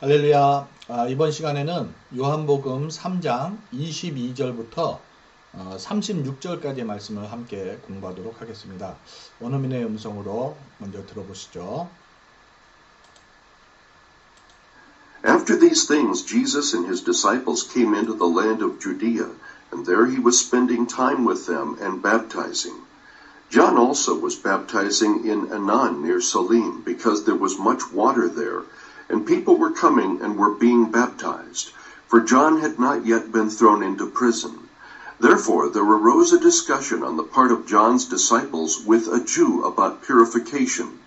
할렐루야. 아, 이번 시간에는 요한복음 3장 22절부터 어, 36절까지의 말씀을 함께 공부하도록 하겠습니다. 원어민의 음성으로 먼저 들어보시죠. After these things, Jesus and his disciples came into the land of Judea, and there he was spending time with them and baptizing. John also was baptizing in Anan near Salim, because there was much water there, and people were coming and were being baptized, for John had not yet been thrown into prison. Therefore there arose a discussion on the part of John's disciples with a Jew about purification.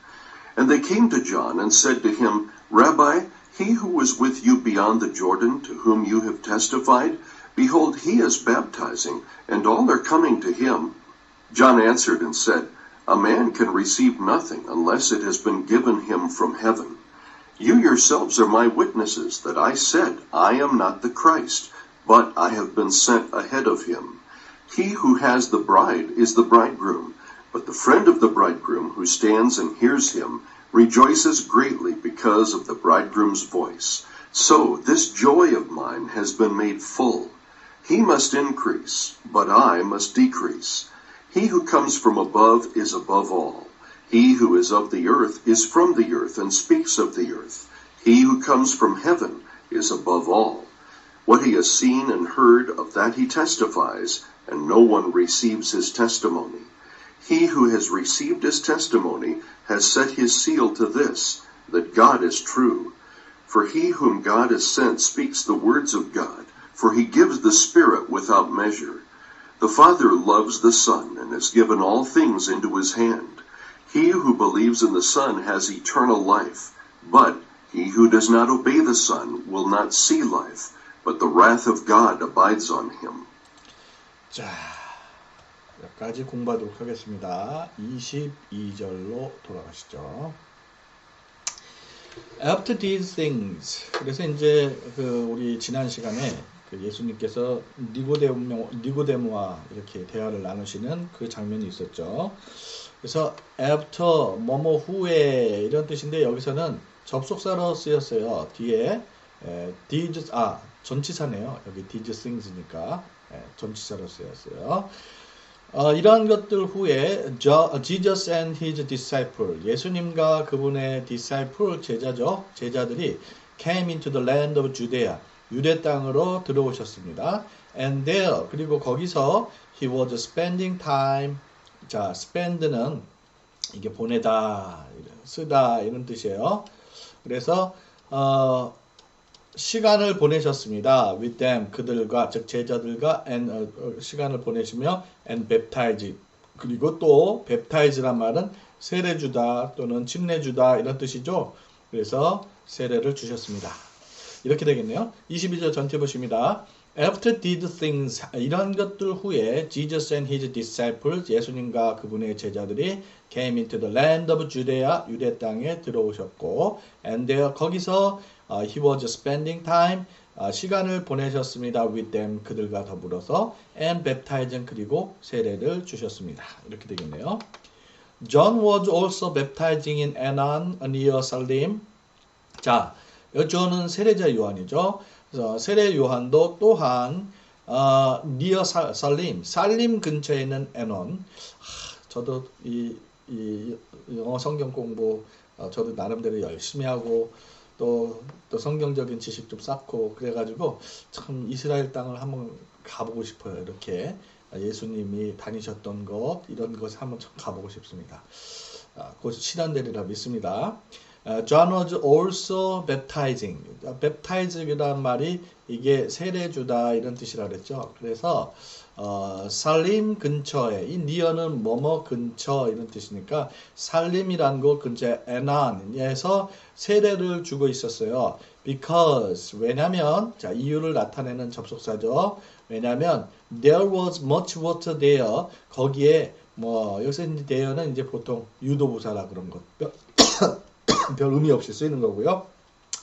And they came to John and said to him, Rabbi, he who was with you beyond the Jordan, to whom you have testified, behold, he is baptizing, and all are coming to him. John answered and said, A man can receive nothing unless it has been given him from heaven. You yourselves are my witnesses that I said, I am not the Christ, but I have been sent ahead of him. He who has the bride is the bridegroom, but the friend of the bridegroom who stands and hears him rejoices greatly because of the bridegroom's voice. So this joy of mine has been made full. He must increase, but I must decrease. He who comes from above is above all. He who is of the earth is from the earth and speaks of the earth. He who comes from heaven is above all. What he has seen and heard of that he testifies, and no one receives his testimony. He who has received his testimony has set his seal to this, that God is true. For he whom God has sent speaks the words of God, for he gives the Spirit without measure. The Father loves the Son and has given all things into his hand. He who believes in the Son has eternal life, but he who does not obey the Son will not see life, but the wrath of God abides on him. 자, 여기까지 공부하도록 하겠습니다. 22절로 돌아가시죠. After these things. 그래서 이제 그 우리 지난 시간에 그 예수님께서 니고데모, 니고데모와 이렇게 대화를 나누시는 그 장면이 있었죠. 그래서 after 뭐뭐 후에 이런 뜻인데 여기서는 접속사로 쓰였어요. 뒤에 에, these 아 전치사네요. 여기 these things니까 에, 전치사로 쓰였어요. 어, 이러한 것들 후에 저, Jesus and his disciple 예수님과 그분의 disciple 제자죠 제자들이 came into the land of Judea 유대 땅으로 들어오셨습니다. And there 그리고 거기서 he was spending time 자 spend는 이게 보내다 쓰다 이런 뜻이에요. 그래서 어, 시간을 보내셨습니다. with them 그들과 즉 제자들과 and 어, 어, 시간을 보내시며 and baptize 그리고 또 baptize란 말은 세례 주다 또는 침례 주다 이런 뜻이죠. 그래서 세례를 주셨습니다. 이렇게 되겠네요. 22절 전체 보십니다. After these things 이런 것들 후에 Jesus and his disciples 예수님과 그분의 제자들이 came into the land of Judea 유대 땅에 들어오셨고 and there 거기서 어, he was spending time 어, 시간을 보내셨습니다 with them 그들과 더불어서 and baptizing 그리고 세례를 주셨습니다. 이렇게 되겠네요. John was also baptizing in Anan near Salim. 자, 여조는 세례자 요한이죠. 세례 요한도 또한 어, 니어 사- 살림, 살림 근처에 있는 에논. 하, 저도 이, 이 영어 성경 공부 어, 저도 나름대로 열심히 하고 또, 또 성경적인 지식 좀 쌓고 그래가지고 참 이스라엘 땅을 한번 가보고 싶어요. 이렇게 예수님이 다니셨던 것 이런 것을 한번 참 가보고 싶습니다. 아, 그것이 실현되리라 믿습니다. 어, John was also baptizing. baptize이라는 말이 이게 세례 주다 이런 뜻이라 그랬죠. 그래서 어, 살림 근처에 이 니어는 뭐뭐 근처 이런 뜻이니까 살림이라는 곳 근처에 에난에서 세례를 주고 있었어요. Because 왜냐면 자 이유를 나타내는 접속사죠. 왜냐면 there was much water there 거기에 뭐 여기서 이제 there는 이제 보통 유도부사라 그런 것. 별 의미 없이 쓰이는 거고요.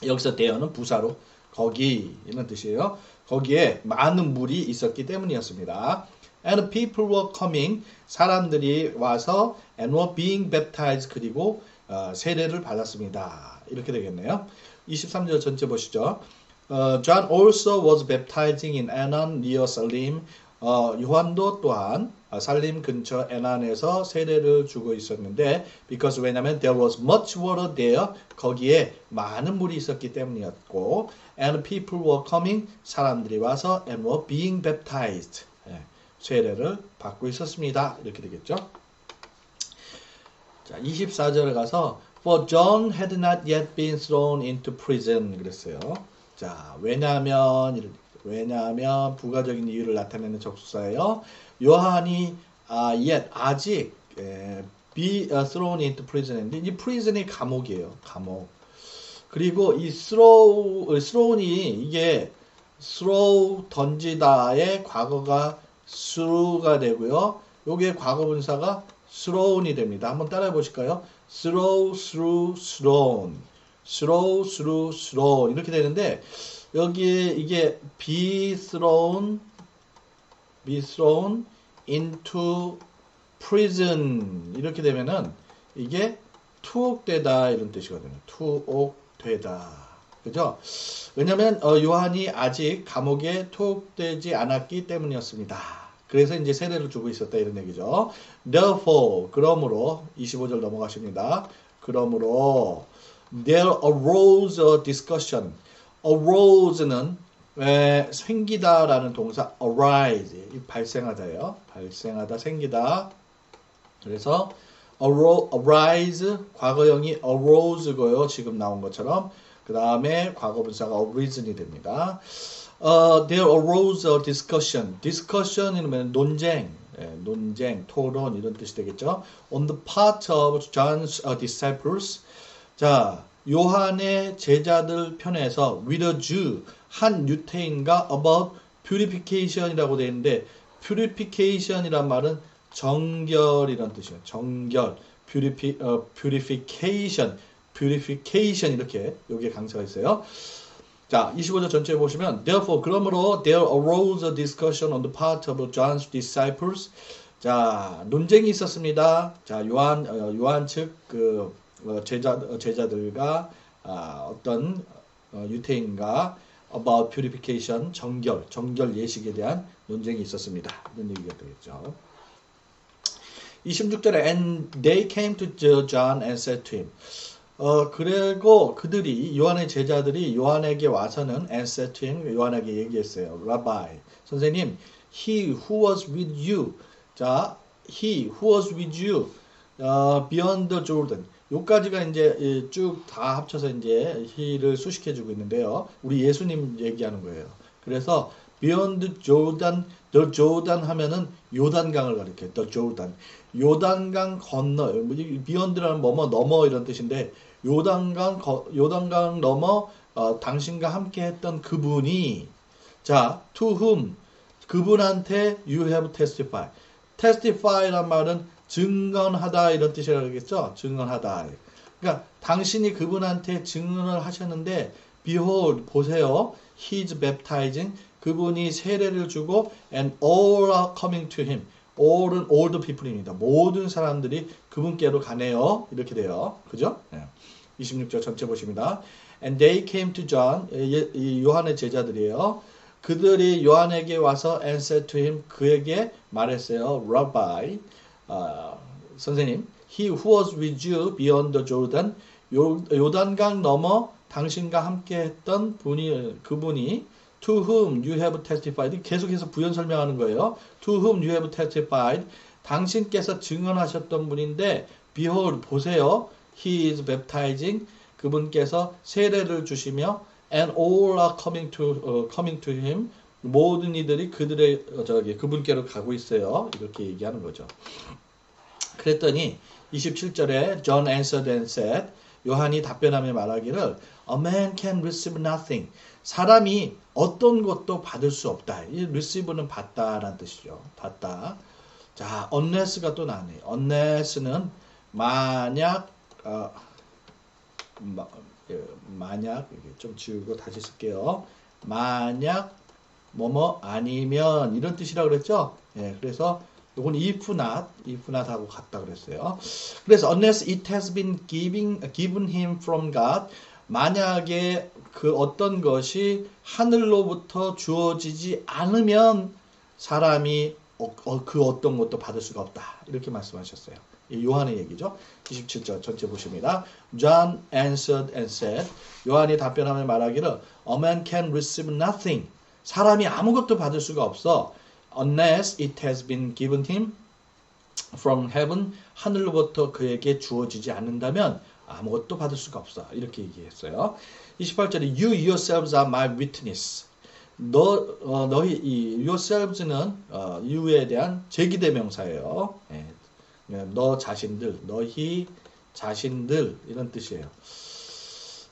여기서 대어는 부사로 거기 이런 뜻이에요. 거기에 많은 물이 있었기 때문이었습니다. And people were coming 사람들이 와서 and were being baptized 그리고 어, 세례를 받았습니다. 이렇게 되겠네요. 23절 전체 보시죠. 어, John also was baptizing in Anan near Salim. 어, 요한도 또한 아, 살림 근처 에난에서 세례를 주고 있었는데 because 왜냐면 there was much water there 거기에 많은 물이 있었기 때문이었고 and people were coming 사람들이 와서 and were being baptized 예, 세례를 받고 있었습니다 이렇게 되겠죠 자 24절에 가서 for John had not yet been thrown into prison 그랬어요 자 이렇게 왜냐하면 부가적인 이유를 나타내는 접속사예요. 요한이 아, yet 아직 에, be thrown into prison인데 이 prison이 감옥이에요. 감옥. 그리고 이 throw throw이 이게 throw 던지다의 과거가 through가 되고요. 요게 과거 분사가 thrown이 됩니다. 한번 따라해 보실까요? throw, through, thrown. throw, through, thrown 이렇게 되는데 여기에 이게 be thrown, be thrown into prison 이렇게 되면은 이게 투옥되다 이런 뜻이거든요. 투옥되다. 그죠? 왜냐면 어, 요한이 아직 감옥에 투옥되지 않았기 때문이었습니다. 그래서 이제 세례를 주고 있었다 이런 얘기죠. Therefore, 그러므로 25절 넘어가십니다. 그러므로 there arose a discussion. arose는 에, 생기다라는 동사 arise 이 발생하다예요. 발생하다, 생기다. 그래서 arise 과거형이 arose고요. 지금 나온 것처럼 그 다음에 과거분사가 arisen이 됩니다. 어, there arose a discussion. discussion이면 논쟁, 예, 논쟁, 토론 이런 뜻이 되겠죠. On the part of John's uh, disciples. 자, 요한의 제자들 편에서 with a Jew 한 유태인과 about purification이라고 되어 있는데 purification이란 말은 정결이란 뜻이에요. 정결, purifi, 어, purification, purification 이렇게 여기에 강사가 있어요. 자, 25절 전체에 보시면 therefore 그러므로 there arose a discussion on the part of John's disciples. 자, 논쟁이 있었습니다. 자, 요한 어, 요한 측그 어, 제자 어, 제자들과 아, 어떤 어, 유태인과 about purification 정결 정결 예식에 대한 논쟁이 있었습니다. 이런 얘기가 되겠죠. 26절에 and they came to John and said to him. 어 그리고 그들이 요한의 제자들이 요한에게 와서는 and said to him 요한에게 얘기했어요. Rabbi 선생님 he who was with you 자 he who was with you 어, beyond the Jordan 요까지가 이제 쭉 다 합쳐서 이제 he를 수식해 주고 있는데요. 우리 예수님 얘기하는 거예요. 그래서 beyond Jordan, the Jordan 하면은 요단강을 가리켜요. the Jordan. 요단강 건너, beyond라는 뭐뭐 넘어 이런 뜻인데 요단강 요단강 넘어 어, 당신과 함께 했던 그분이 자 to whom 그분한테 you have testify. testify란 말은 증언하다 이런 뜻이라고 하겠죠. 증언하다. 그러니까 당신이 그분한테 증언을 하셨는데 behold 보세요. he is baptizing 그분이 세례를 주고 and all are coming to him. all은 all the people입니다. 모든 사람들이 그분께로 가네요. 이렇게 돼요. 그죠? 네. 26절 전체 보십니다. And they came to John. 이 요한의 제자들이에요. 그들이 요한에게 와서 and said to him 그에게 말했어요. Rabbi 아, 선생님, he who was with you beyond the Jordan, 요, 요단강 넘어 당신과 함께 했던 분이, 그분이 to whom you have testified 계속해서 부연 설명하는 거예요. to whom you have testified 당신께서 증언하셨던 분인데 behold 보세요. he is baptizing 그분께서 세례를 주시며 and all are coming to uh, coming to him 모든 이들이 그들의 저기 그분께로 가고 있어요. 이렇게 얘기하는 거죠. 그랬더니 27절에 John answered and said 요한이 답변하며 말하기를 A man can receive nothing. 사람이 어떤 것도 받을 수 없다. 이 receive는 받다라는 뜻이죠. 받다. 자, unless가 또 나네. unless는 만약 어, 마, 예, 만약 좀 지우고 다시 쓸게요. 만약 뭐뭐 아니면 이런 뜻이라고 그랬죠? 예, 그래서 이건 if not, if not 하고 같다 그랬어요. 그래서 unless it has been giving, given him from God, 만약에 그 어떤 것이 하늘로부터 주어지지 않으면 사람이 어, 어, 그 어떤 것도 받을 수가 없다. 이렇게 말씀하셨어요. 이 요한의 얘기죠. 27절 전체 보십니다. John answered and said, 요한이 답변하며 말하기를 A man can receive nothing. 사람이 아무것도 받을 수가 없어. Unless it has been given him from heaven. 하늘로부터 그에게 주어지지 않는다면 아무것도 받을 수가 없어. 이렇게 얘기했어요. 28절에 You yourselves are my witness. 너, 어, 너희, 이 yourselves는 어, you에 대한 제기대명사예요. 예. 너 자신들, 너희 자신들 이런 뜻이에요.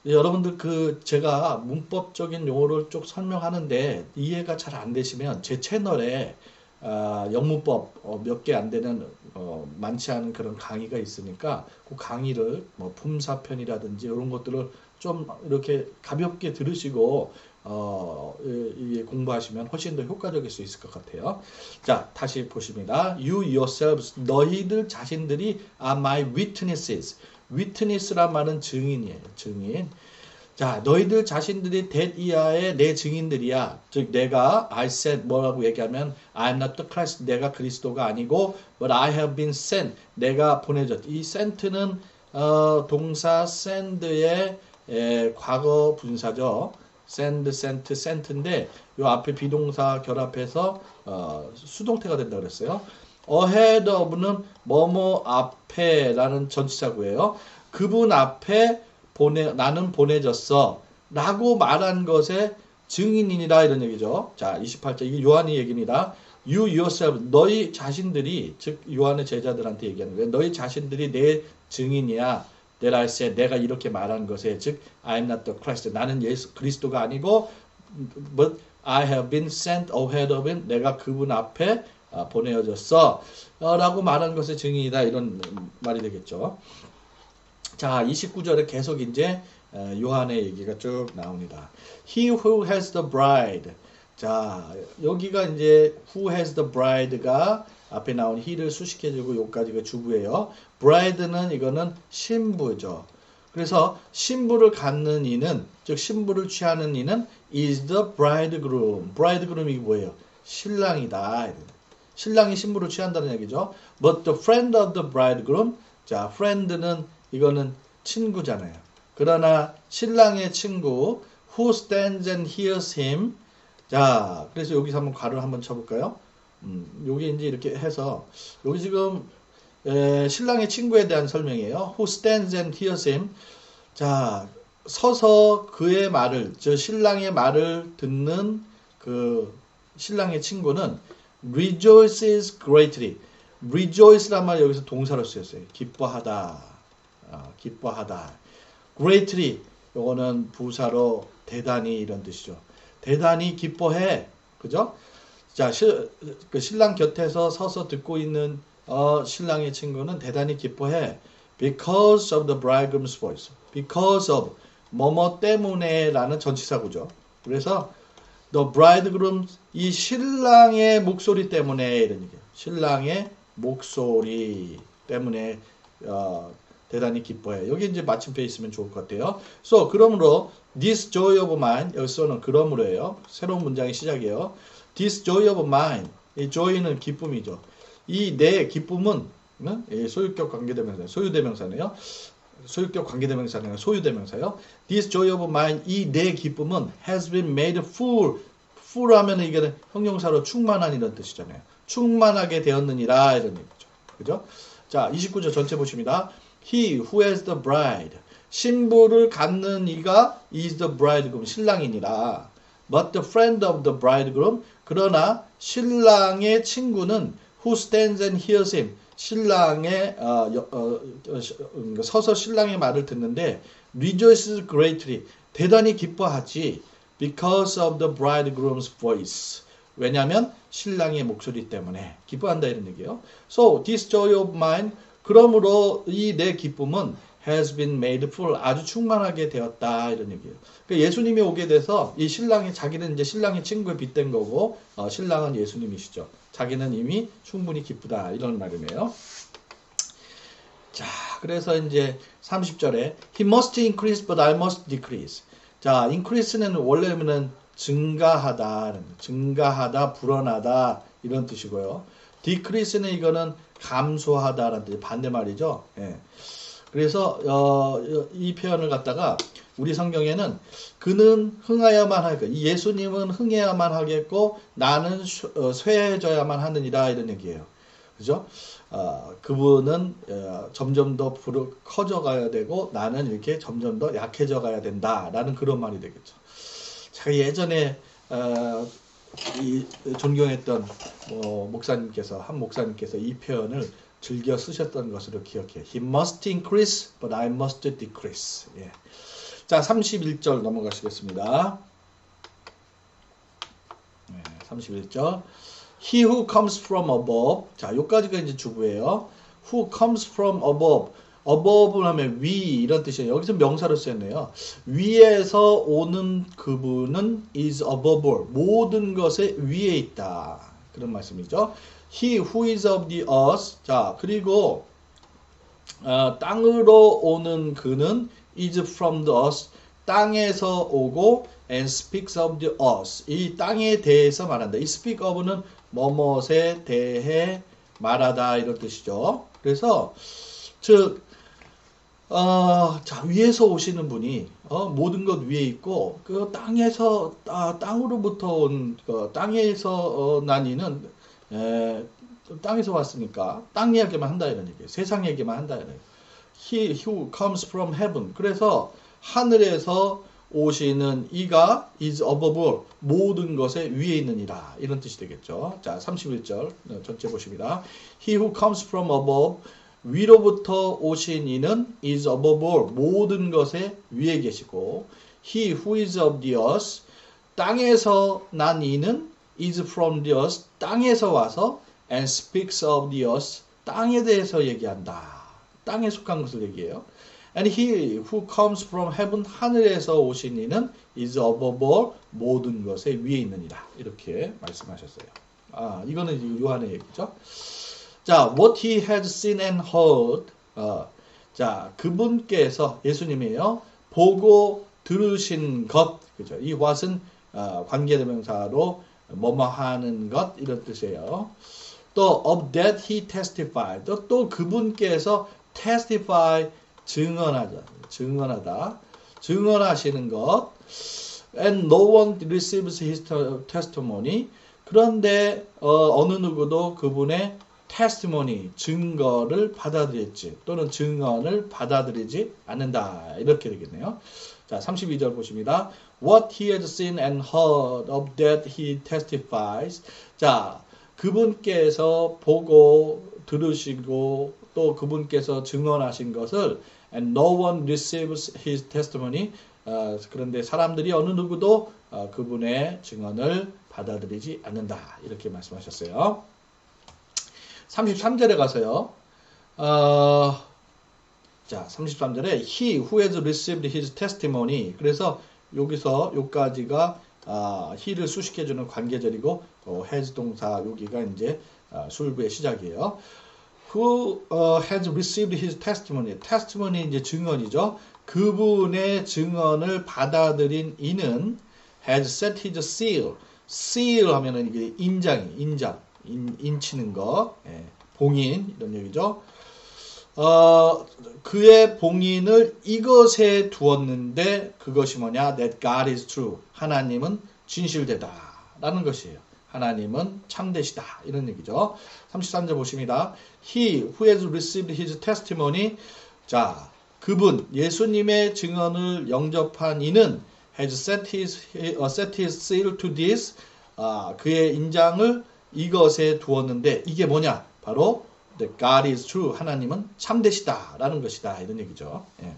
여러분들 그 제가 문법적인 용어를 쭉 설명하는데 이해가 잘 안 되시면 제 채널에 아, 영문법 어, 몇 개 안 되는 어, 많지 않은 그런 강의가 있으니까 그 강의를 뭐 품사편이라든지 이런 것들을 좀 이렇게 가볍게 들으시고 어, 이, 이 공부하시면 훨씬 더 효과적일 수 있을 것 같아요. 자, 다시 보십니다. You yourselves, 너희들 자신들이 are my witnesses. Witness란 말은 증인이에요. 증인. 자, 너희들 자신들이 that 이하의 내 증인들이야. 즉, 내가 I said 뭐라고 얘기하면 I'm not the Christ. 내가 그리스도가 아니고 but I have been sent. 내가 보내졌. 이 sent는 어, 동사 send의 에, 과거 분사죠. send, sent, sent인데 요 앞에 비동사 결합해서 어, 수동태가 된다 그랬어요. Ahead of는 뭐뭐 앞에라는 전치사구예요. 그분 앞에 보내 나는 보내졌어 라고 말한 것의 증인이니라 이런 얘기죠. 자, 28절 이게 요한의 얘기입니다. You yourself 너희 자신들이 즉 요한의 제자들한테 얘기하는 거예요. 너희 자신들이 내 증인이야. I said 내가 이렇게 말한 것에 즉 I'm not the Christ 나는 예수 그리스도가 아니고 but I have been sent ahead of him 내가 그분 앞에 아, 보내어졌어 어, 라고 말한 것의 증인이다 이런 말이 되겠죠. 자, 29절에 계속 이제 어, 요한의 얘기가 쭉 나옵니다. He who has the bride. 자, 여기가 이제 who has the bride가 앞에 나온 he를 수식해주고 요까지가 주부예요. bride는 이거는 신부죠. 그래서 신부를 갖는 이는 즉 신부를 취하는 이는 is the bridegroom. bridegroom이 뭐예요? 신랑이다. 신랑이 신부를 취한다는 얘기죠. But the friend of the bridegroom. 자, friend는 이거는 친구잖아요. 그러나 신랑의 친구 who stands and hears him. 자, 그래서 여기서 한번 괄호를 한번 쳐볼까요? 음, 여기 이제 이렇게 해서 여기 지금 에, 신랑의 친구에 대한 설명이에요. Who stands and hears him. 자, 서서 그의 말을, 저 신랑의 말을 듣는 그 신랑의 친구는 rejoices greatly. rejoice란 말 여기서 동사로 쓰였어요. 기뻐하다. 아, 기뻐하다. greatly. 요거는 부사로 대단히 이런 뜻이죠. 대단히 기뻐해. 그죠? 자, 시, 그 신랑 곁에서 서서 듣고 있는 어, 신랑의 친구는 대단히 기뻐해. Because of the bridegroom's voice. Because of 뭐뭐 때문에라는 전치사구죠. 그래서 the bridegroom 이 신랑의 목소리 때문에 이런 얘기예요. 신랑의 목소리 때문에 어, 대단히 기뻐해. 여기 이제 마침표 있으면 좋을 것 같아요. So 그러므로 this joy of mine 여기서는 그러므로예요. 새로운 문장의 시작이에요. This joy of mine 이 joy는 기쁨이죠. 이 내 기쁨은 소유격 관계대명사, 소유대명사네요. 소유격 관계대명사네요. 소유대명사요. This joy of mine 이 내 기쁨은 has been made full. full 하면 이게 형용사로 충만한 이런 뜻이잖아요. 충만하게 되었느니라 이런 얘기죠. 그죠? 자, 29절 전체 보십니다. He who has the bride. 신부를 갖는 이가 is the bridegroom. 신랑이니라. But the friend of the bridegroom. 그러나 신랑의 친구는 who stands and hears him. 신랑의 어, 여, 어, 어, 시- 음, 서서 신랑의 말을 듣는데 rejoices greatly. 대단히 기뻐하지. Because of the bridegroom's voice. 왜냐하면 신랑의 목소리 때문에 기뻐한다 이런 얘기예요. So this joy of mine 그러므로 이 내 기쁨은 has been made full 아주 충만하게 되었다 이런 얘기예요. 그러니까 예수님이 오게 돼서 이 신랑이 자기는 이제 신랑의 친구에 빗댄 거고 어, 신랑은 예수님이시죠. 자기는 이미 충분히 기쁘다 이런 말이네요. 자 그래서 이제 30절에 He must increase but I must decrease. 자, increase는 원래는 증가하다, 증가하다, 불어나다 이런 뜻이고요. decrease는 이거는 감소하다라는 뜻 반대 말이죠. 예. 그래서 어, 이 표현을 갖다가 우리 성경에는 그는 흥하여만 하겠고 예수님은 흥해야만 하겠고 나는 쇠- 어, 쇠해져야만 하느니라 이런 얘기예요. 그죠? 어, 그분은 어, 점점 더 부르, 커져 가야 되고 나는 이렇게 점점 더 약해져 가야 된다라는 그런 말이 되겠죠. 제가 예전에 어, 이 존경했던 뭐 목사님께서 한 목사님께서 이 표현을 즐겨 쓰셨던 것으로 기억해요. He must increase, but I must decrease. 예. 자, 31절 넘어가시겠습니다. 네, 31절. He who comes from above. 자, 요까지가 이제 주부예요. Who comes from above. above 하면 위 이런 뜻이에요. 여기서 명사로 쓰였네요. 위에서 오는 그분은 is above all. 모든 것에 위에 있다. 그런 말씀이죠. He who is of the earth. 자, 그리고 어, 땅으로 오는 그는 is from the earth. 땅에서 오고 and speaks of the earth. 이 땅에 대해서 말한다. 이 speak of는 뭐뭇에 대해 말하다 이런 뜻이죠. 그래서 즉 어, 자, 위에서 오시는 분이, 어, 모든 것 위에 있고, 그 땅에서, 아, 땅으로부터 온, 그 땅에서 어, 난 이는, 에, 땅에서 왔으니까, 땅 이야기만 한다, 이런 얘기예요. 세상 얘기만 한다, 이런 얘기예요. He who comes from heaven. 그래서, 하늘에서 오시는 이가 is above all. 모든 것에 위에 있느니라. 이런 뜻이 되겠죠. 자, 31절, 네, 전체 보십니다. He who comes from above. 위로부터 오신 이는 is above all 모든 것에 위에 계시고 he who is of the earth 땅에서 난 이는 is from the earth 땅에서 와서 and speaks of the earth 땅에 대해서 얘기한다. 땅에 속한 것을 얘기해요. And he who comes from heaven 하늘에서 오신 이는 is above all 모든 것에 위에 있느니라. 이렇게 말씀하셨어요. 아, 이거는 요한의 얘기죠. 자, what he had seen and heard. 어, 자, 그분께서 예수님이에요. 보고 들으신 것. 그죠? 이 what은 어, 관계대명사로 뭐뭐 하는 것 이런 뜻이에요. 또 of that he testified. 또, 또 그분께서 testify 증언하자. 증언하다. 증언하시는 것. And no one receives his testimony. 그런데 어, 어느 누구도 그분의 테스티모니 증거를 받아들였지 또는 증언을 받아들이지 않는다 이렇게 되겠네요. 자 32절 보십니다. What he had seen and heard of that he testifies. 자 그분께서 보고 들으시고 또 그분께서 증언하신 것을 and no one receives his testimony. 어, 그런데 사람들이 어느 누구도 어, 그분의 증언을 받아들이지 않는다 이렇게 말씀하셨어요. 33절에 가서요. 어, 자, 33절에 he who has received his testimony. 그래서 여기서 요까지가 아, he를 수식해 주는 관계절이고 어, has 동사 여기가 이제 아, 술부의 시작이에요. Who uh, has received his testimony? testimony 이제 증언이죠. 그분의 증언을 받아들인 이는 has set his seal. seal 하면은 이게 인장이 인장. 인, 인치는 거, 예, 봉인 이런 얘기죠. 어, 그의 봉인을 이것에 두었는데 그것이 뭐냐? That God is true. 하나님은 진실되다라는 것이에요. 하나님은 참되시다 이런 얘기죠. 33절 보십니다. He who has received his testimony. 자, 그분 예수님의 증언을 영접한 이는 has set his, set his seal to this. 아, 그의 인장을 이것에 두었는데 이게 뭐냐? 바로 the God is true. 하나님은 참되시다 라는 것이다. 이런 얘기죠. 예.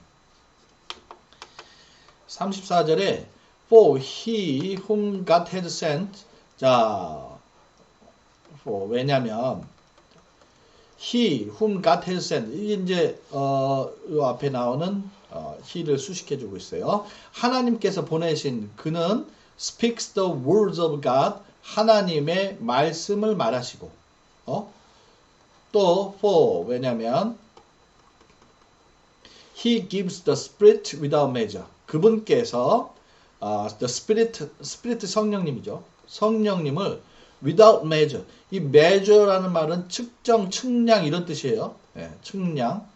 34절에 for he whom God had sent 자 for 왜냐면 he whom God had sent 이게 이제 어, 이 앞에 나오는 어, he를 수식해 주고 있어요. 하나님께서 보내신 그는 speaks the words of God 하나님의 말씀을 말하시고 어? 또 for 왜냐면 He gives the Spirit without measure. 그분께서 아, the Spirit, Spirit 성령님이죠. 성령님을 without measure. 이 measure라는 말은 측정, 측량 이런 뜻이에요. 예, 측량.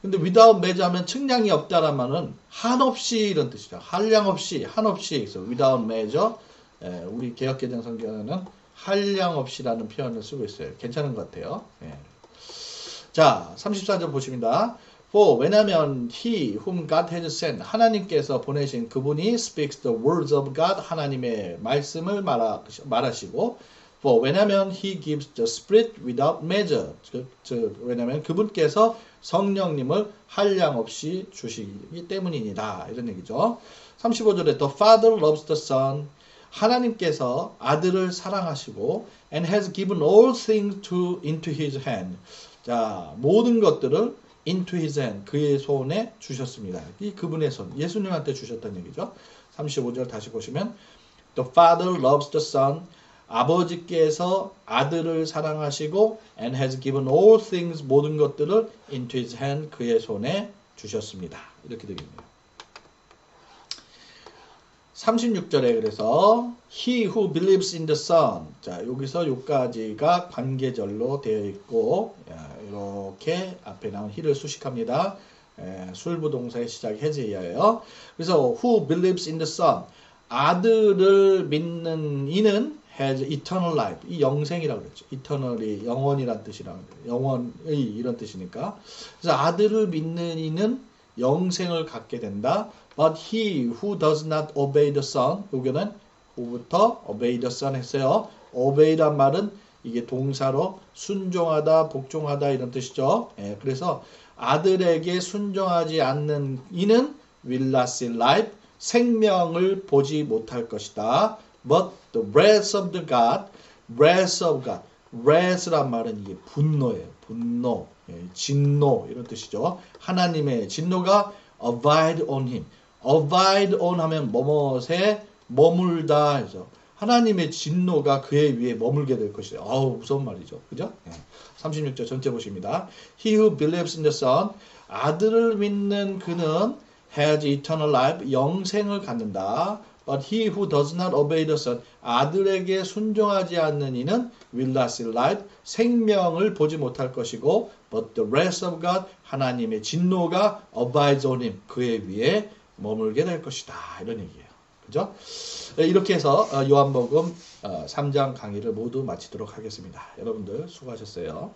근데 without measure 하면 측량이 없다란 말은 한없이 이런 뜻이죠. 한량 없이, 한없이 있어. without measure. 예, 우리 개혁개정 성경에는 한량 없이라는 표현을 쓰고 있어요. 괜찮은 것 같아요. 예. 자, 34절 보십니다. For 왜냐면 he whom God has sent 하나님께서 보내신 그분이 speaks the words of God 하나님의 말씀을 말하, 말하시고 for 왜냐면 he gives the spirit without measure 즉, 즉 왜냐면 그분께서 성령님을 한량 없이 주시기 때문이니다 이런 얘기죠. 35절에 the father loves the son 하나님께서 아들을 사랑하시고 and has given all things to into his hand 자 모든 것들을 into his hand 그의 손에 주셨습니다. 이 그분의 손 예수님한테 주셨다는 얘기죠. 35절 다시 보시면 the father loves the son 아버지께서 아들을 사랑하시고 and has given all things 모든 것들을 into his hand 그의 손에 주셨습니다. 이렇게 되겠네요. 36절에 그래서 he who believes in the son 자 여기서 요까지가 관계절로 되어 있고 야, 이렇게 앞에 나온 he를 수식합니다. 에, 술부동사의 시작이 해제예요. 그래서 who believes in the son 아들을 믿는 이는 has eternal life 이 영생이라고 그랬죠. eternally 영원이란 뜻이랑 영원의 이런 뜻이니까 그래서 아들을 믿는 이는 영생을 갖게 된다. But he who does not obey the son, 여기는 who부터 obey the son 했어요. obey란 말은 이게 동사로 순종하다, 복종하다 이런 뜻이죠. 예, 그래서 아들에게 순종하지 않는 이는 will not see life, 생명을 보지 못할 것이다. But the wrath of the God, wrath of God, wrath란 말은 이게 분노예요. 분노, 예, 진노 이런 뜻이죠. 하나님의 진노가 abide on him. Abide on 하면 뭐뭇에 머물다 해서 하나님의 진노가 그의 위에 머물게 될 것이에요. 아우 무서운 말이죠. 그죠? 예. 36절 전체 보십니다. He who believes in the Son 아들을 믿는 그는 has eternal life 영생을 갖는다. But he who does not obey the Son 아들에게 순종하지 않는 이는 will not see life 생명을 보지 못할 것이고 but the wrath of God 하나님의 진노가 abides on him 그의 위에 머물게 될 것이다 이런 얘기예요. 그죠? 이렇게 해서 어, 요한복음 3장 강의를 모두 마치도록 하겠습니다. 여러분들 수고하셨어요.